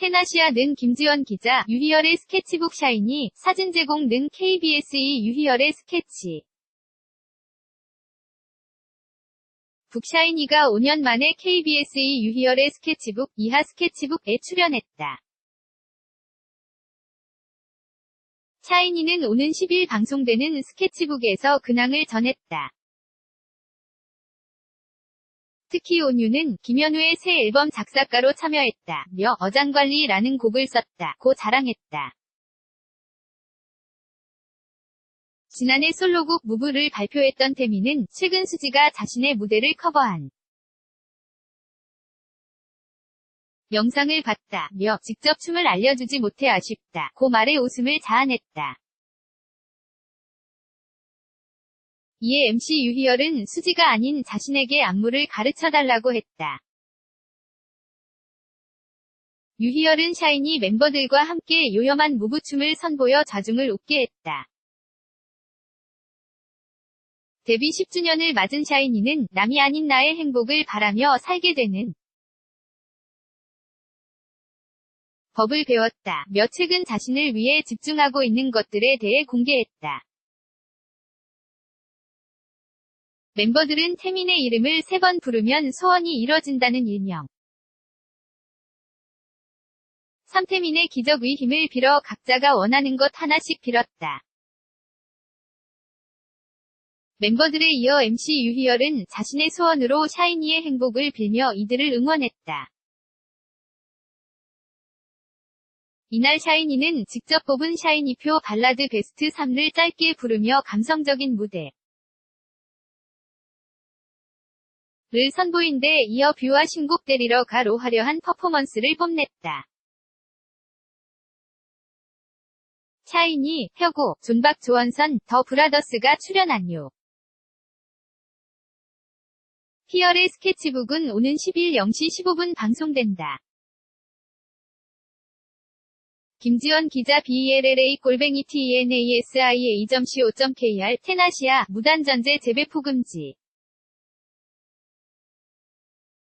테나시아 는 김지원 기자, 유희열의 스케치북 샤이니, 사진 제공 는 KBSE 유희열의 스케치. 북샤이니가 5년 만에 KBSE 유희열의 스케치북, 이하 스케치북에 출연했다. 샤이니는 오는 10일 방송되는 스케치북에서 근황을 전했다. 특히 온유는 김현우의 새 앨범 작사가로 참여했다. 며 어장관리라는 곡을 썼다. 고 자랑했다. 지난해 솔로곡 무브를 발표했던 태미는 최근 수지가 자신의 무대를 커버한 영상을 봤다며 직접 춤을 알려주지 못해 아쉽다. 고 말에 웃음을 자아냈다. 이에 MC 유희열은 수지가 아닌 자신에게 안무를 가르쳐달라고 했다. 유희열은 샤이니 멤버들과 함께 요염한 무브춤을 선보여 자중을 웃게 했다. 데뷔 10주년을 맞은 샤이니는 남이 아닌 나의 행복을 바라며 살게 되는 법을 배웠다. 며 최근 자신을 위해 집중하고 있는 것들에 대해 공개했다. 멤버들은 태민의 이름을 세 번 부르면 소원이 이뤄진다는 일명. 삼태민의 기적의 힘을 빌어 각자가 원하는 것 하나씩 빌었다. 멤버들에 이어 MC 유희열은 자신의 소원으로 샤이니의 행복을 빌며 이들을 응원했다. 이날 샤이니는 직접 뽑은 샤이니표 발라드 베스트 3를 짧게 부르며 감성적인 무대 를 선보인 데 이어 뷰와 신곡 때리러 가로 화려한 퍼포먼스를 뽐냈다. 샤이니, 혁오, 존박 조원선, 더 브라더스가 출연한 요. 희열의 스케치북은 오는 10일 0시 15분 방송된다. 김지원 기자 BELLA 골뱅이 TNASIA2.co.kr 테나시아 무단전제 재배포 금지